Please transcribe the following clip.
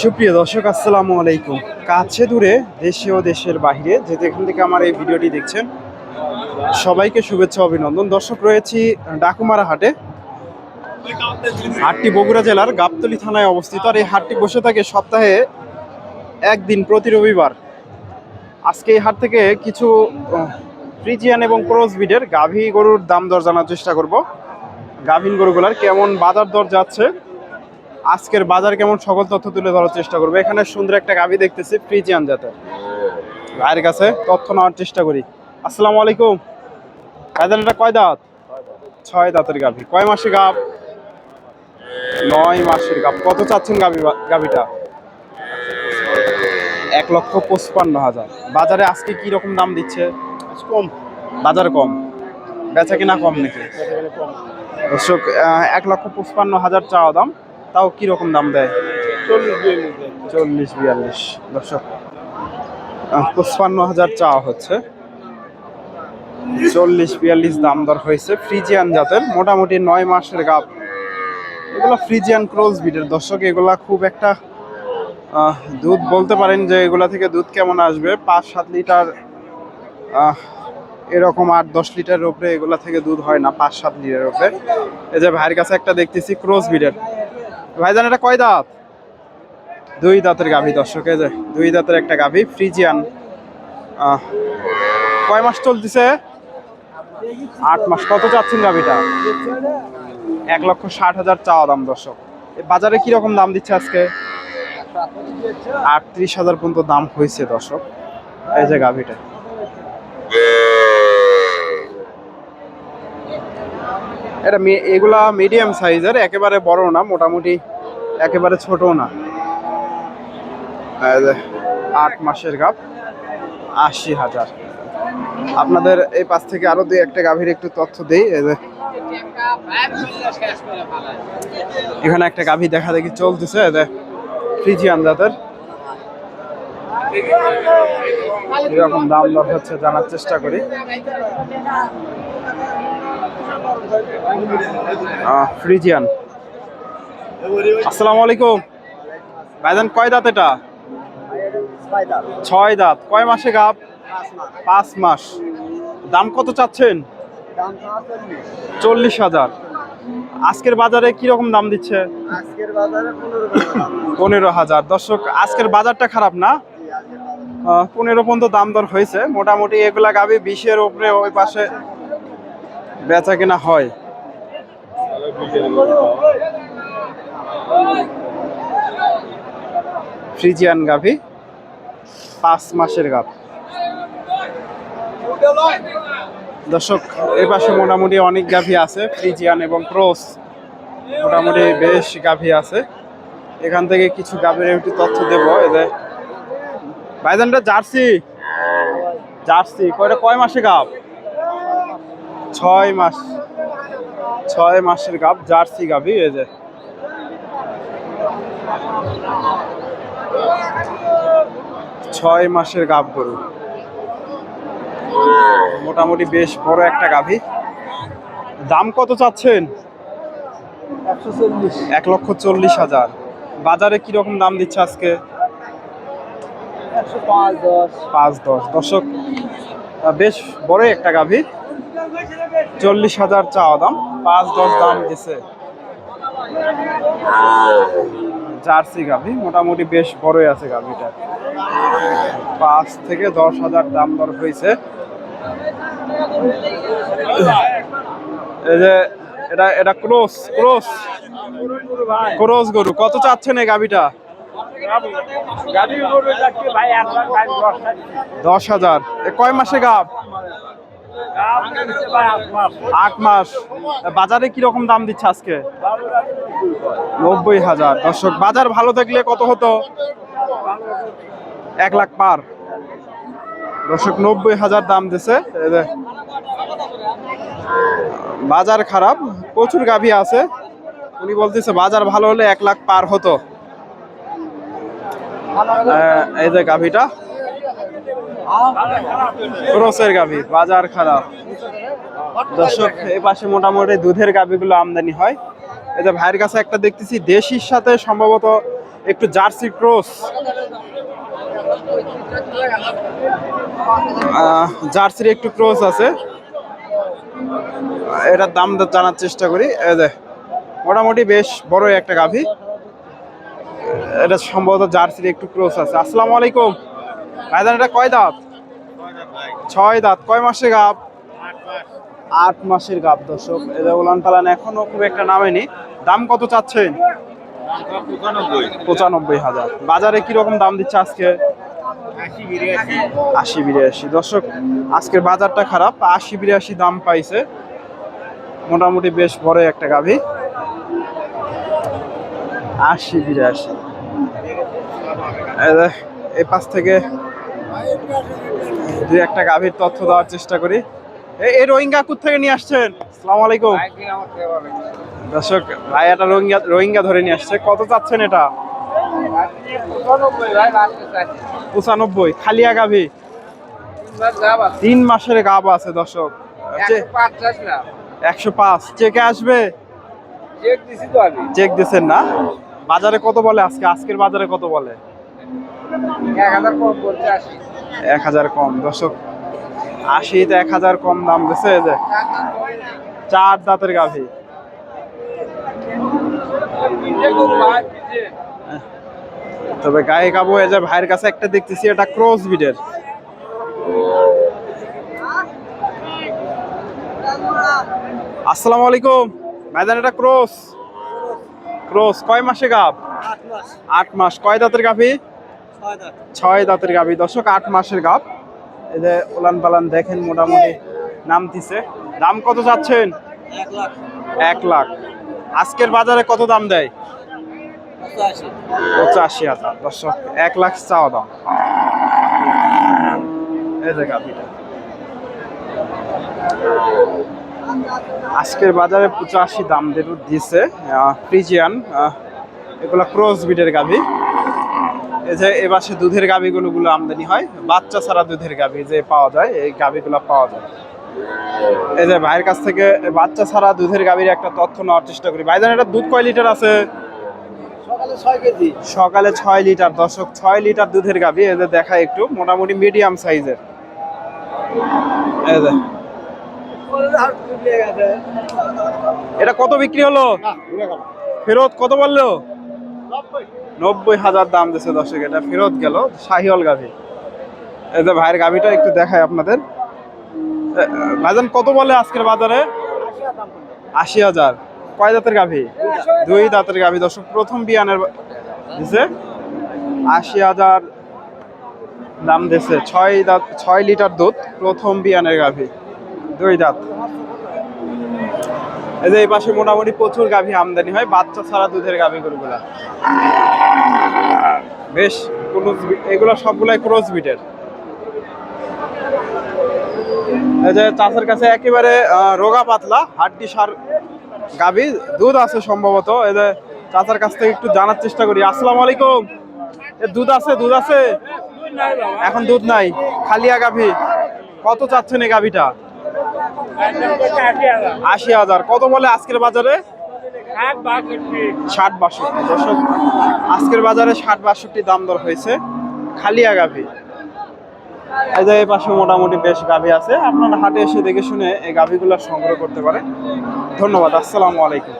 সুপ্রিয় দর্শক, আসসালামু আলাইকুম। কাছে দূরে দেশে ও দেশের বাইরে যে যেখান থেকে আমার এই ভিডিওটি দেখছেন, সবাইকে শুভেচ্ছা অভিনন্দন। দর্শক, রয়েছি ডাকুমারা হাটে। হাটটি বগুড়া জেলার গাবতলী থানায় অবস্থিত। আর এই হাটটি বসে থাকে সপ্তাহে একদিন প্রতি রবিবার। আজকে এই হাট থেকে কিছু ফ্রিজিয়ান এবং ক্রস বিডের গাভী গরুর দাম দর জানার চেষ্টা করব। গাভীন গরুগুলার কেমন বাজার দর যাচ্ছে? আজকের বাজার কেমন? সকল তথ্য তুলে ধরার চেষ্টা করব। এখানে সুন্দর একটা গাভী দেখতেছি, ফ্রিজিয়ান জাতের। ভাইয়ের কাছে তথ্য নেওয়ার চেষ্টা করি। আসসালামু আলাইকুম। ভাইজান এটা কয় দাঁত? ছয় দাঁতের গাভী। কয় মাসে গাভ? নয় মাসের গাভ। কত চাচ্ছেন গাভী গাভীটা? এক লক্ষ পঁচপান্ন হাজার। বাজারে আজকে কি রকম দাম দিচ্ছে? কম? বাজার কম। বেচা কিনা কম নাকি? দর্শক এক লক্ষ পঁচপান্ন হাজার চাওয়া দাম। তাও কি রকম দাম দেয়? চল্লিশ বিয়াল্লিশ দর্শক পঁচপান্ন হাজার চাওয়া হচ্ছে। চল্লিশ বিয়াল্লিশ দাম দর হয়েছে ফ্রিজিয়ান জাতের। মোটামুটি নয় মাসের গাপ। এগুলো ফ্রিজিয়ান ক্রোজ বিটের দর্শক এগুলা খুব একটা দুধ বলতে পারেন যে এগুলা থেকে দুধ কেমন আসবে? পাঁচ সাত লিটার এরকম আট দশ লিটারের উপরে এগুলা থেকে দুধ হয় না, পাঁচ সাত লিটারের উপরে এই যে ভাইয়ের কাছে একটা দেখতেছি ক্রোজ বিডের ভাইজান, এটা কয় দাঁত? দুই দাঁতের গাভী দর্শক, এই যে দুই দাঁতের একটা গাভী, ফ্রিজিয়ান। কয় মাস চলতেছে? আট মাস। কত চাচ্ছেন গাভীটা? এক লক্ষ ষাট হাজার চাওয়া দাম দর্শক। বাজারে কি রকম দাম দিচ্ছে আজকে? আটত্রিশ হাজার পর্যন্ত দাম হয়েছে দর্শক, এই যে গাভীটা। এটা এগুলা মিডিয়াম সাইজের একেবারে বড় না, মোটামুটি একেবারে ছোট না। আট মাসের গাভ আশি হাজার। আপনাদের এই পাশ থেকে আরও দুই একটা গাভীর একটু তথ্য দিই এখানে একটা গাভী দেখা দেখি চলতেছে ফ্রিজিয়ান জাতের। এরকম দাম দর হচ্ছে জানার চেষ্টা করি। ফ্রিজিয়ান। আসসালামু আলাইকুম। ভাইজান কয় দাঁত এটা? ছয় দাঁত। কয় মাসে গাপ পাঁচ মাস। দাম কত চাচ্ছেন? চল্লিশ। হাজার। আজকের বাজারে কি রকম দাম দিচ্ছে? পনেরো হাজার। দর্শক আজকের বাজারটা খারাপ না? পনেরো পর্যন্ত দাম দর হয়েছে। মোটামুটি এগুলা গাবি বিশের উপরে ওই পাশে বেচা কেনা হয়। ফ্রিজিয়ান গাভি পাঁচ মাসের গাভ দর্শক, এই পাশে মোটামুটি অনেক গাভি আছে, ফ্রিজিয়ান এবং ক্রোস। মোটামুটি বেশ গাভি আছে। এখান থেকে কিছু গাভীর একটু তথ্য দেব এদের ভাইজানটা জার্সি। জার্সি কয়টা কয় মাসে গাব? ছয় মাস ছয় মাসের গাব জার্সি গাভি এই যে। ছয় মাসের গাব গরু। মোটামুটি বেশ বড় একটা গাভি দাম কত চাচ্ছেন? একশো এক লক্ষ চল্লিশ হাজার। বাজারে কি রকম দাম দিচ্ছে আজকে? পাঁচ দশ। দশক বেশ বড় একটা গাভী। চল্লিশ হাজার চাওয়া দাম পাঁচ দশ দাম দিছে জার্সি গাভী মোটামুটি বেশ বড়ই আছে গাভীটা। পাঁচ থেকে দশ হাজার দাম দর হয়েছে। এই যে এটা এটা ক্রোস ক্রোস। ক্রোস গরু কত চাচ্ছেন এই গাভীটা? দশ হাজার। এ কয় মাসে গাভ আট মাস। বাজারে কি রকম দাম দিচ্ছে আজকে? নব্বই হাজার। দর্শক বাজার ভালো থাকলে কত হতো? এক লাখ পার। দর্শক নব্বই হাজার দাম দিছে। বাজার খারাপ। প্রচুর গাভী আছে। উনি বলতেছে বাজার ভালো হলে এক লাখ পার হতো। এই যে গাভীটা। ক্রসের গাভী, বাজার খারাপ দর্শক, এই পাশে মোটামুটি দুধের গাভিগুলো আমদানি হয়। এই যে ভাইয়ের কাছে একটা দেখতেছি, দেশির সাথে সম্ভবত একটু জার্সি ক্রস। জার্সির একটু ক্রস আছে। এটার দাম জানার চেষ্টা করি। এই যে, মোটামুটি বেশ বড় একটা গাভী। এটা সম্ভবত জার্সির একটু ক্রস আছে। আসসালামু আলাইকুম। ভাইজান, এটা কয় দাঁত? ছয় দাঁত। কয় মাসে গাব? আট মাসের গাব, দর্শক। এটা উলান পালান এখনও খুব একটা নামেনি। দাম কত চাচ্ছেন? পঁচানব্বই হাজার। বাজারে কি রকম দাম দিচ্ছে আজকে? আশি বিরাশি। দর্শক, আজকের বাজারটা খারাপ। আশি বিরাশি দাম পাইছে। মোটামুটি বেশ বড় একটা গাভী। আশি বিরাশি। এই পাশ থেকে দুই একটা গাভীর তথ্য দেওয়ার চেষ্টা করি। এই- রোহিঙ্গা কুত থেকে নিয়ে আসছেন? আসসালামু আলাইকুম। দর্শক ভাই একটা রোহিঙ্গা রোহিঙ্গা ধরে নিয়ে আসছে। কত চাচ্ছেন এটা? পঁচানব্বই। খালিয়া গাভী। তিন মাসের গাব আছে দর্শক। একশো পাঁচ। চেকে আসবে? চেক দিছেন না? বাজারে কত বলে আজকে? আজকের বাজারে কত বলে? এক হাজার কম দর্শক আশিতে এক হাজার কম দাম এই যে চার দাঁতের গাভী। তবে গায়ে কাবো এই যে ভাইয়ের কাছে একটা দেখতেছি এটা ক্রস বিডের আসসালামু আলাইকুম। ভাইজান এটা ক্রস ক্রস কয় মাসে গাব? আট মাস। আট মাস। কয় দাঁতের গাভী? ছয় দাঁতের গাভী। দশক আট মাসের গাভ। এই যে উলান পালান দেখেন মোটামুটি নাম নামতিছে দাম কত চাচ্ছেন? এক লাখ। এক লাখ। আজকের বাজারে কত দাম দেয়? পঁচাশি। হাজার। দর্শক এক লাখ চাওয়া দাম। এই যে গাভীটা। আজকের বাজারে পঁচাশি দাম দিচ্ছে ফ্রিজিয়ান এগুলো ক্রস বিডের গাভী। এই যে এবারে দুধের গাভিগুলোগুলো আমদানি হয় বাচ্চা ছাড়া দুধের গাভী যে পাওয়া যায় এই গাভীগুলো পাওয়া যায়। এই যে ভাইয়ের কাছ থেকে বাচ্চা ছাড়া দুধের গাভীর একটা তথ্য নেওয়ার চেষ্টা করি। ভাইজান এটা দুধ কয় লিটার আছে? সকালে ছয় সকালে ছয় লিটার দশক ছয় লিটার দুধের গাভী এদের দেখা একটু মোটামুটি মিডিয়াম সাইজের এটা কত বিক্রি হলো? ফেরত কত বলল? নব্বই হাজার দাম দিচ্ছে দর্শক, এটা ফেরত গেল শাহিওয়াল গাভী। এই যে ভাইয়ের গাভীটা একটু দেখায় আপনাদের। ভাইজান, কত বলে আজকের বাজারে? আশি হাজার। কয় দাঁতের গাভী? দুই দাঁতের গাভী। দর্শক, প্রথম বিয়ানের দিছে। আশি হাজার দাম দিছে। ছয় দাঁত ছয় লিটার দুধ, প্রথম বিয়ানের গাভী। দুই দাঁত এই যে এই পাশে মোটামুটি প্রচুর গাভী আমদানি হয়, বাচ্চা ছাড়া দুধের গাভী গরুগুলা। বেশ ক্রোজ এগুলো সবগুলাই ক্রস বিটের এই যে চাষের কাছে একেবারে রোগা পাতলা, হাড্ডি সার গাভী, দুধ আছে সম্ভবত। এই যে চাচার কাছ থেকে একটু জানার চেষ্টা করি। আসসালামু আলাইকুম। দুধ আছে দুধ আছে? এখন দুধ নাই, খালিয়া গাভী। কত চাচ্ছেন এই গাভীটা? আশি হাজার। কত বলে আজকের বাজারে? ষাট বাষট্টি। দর্শক, আজকের বাজারে ষাট বাষট্টি দাম দর হয়েছে। খালিয়া গাভী। এই যে এই পাশে মোটামুটি বেশ গাভী আছে। আপনারা হাটে এসে দেখে শুনে এই গাভীগুলো সংগ্রহ করতে পারেন। ধন্যবাদ, আসসালামু আলাইকুম।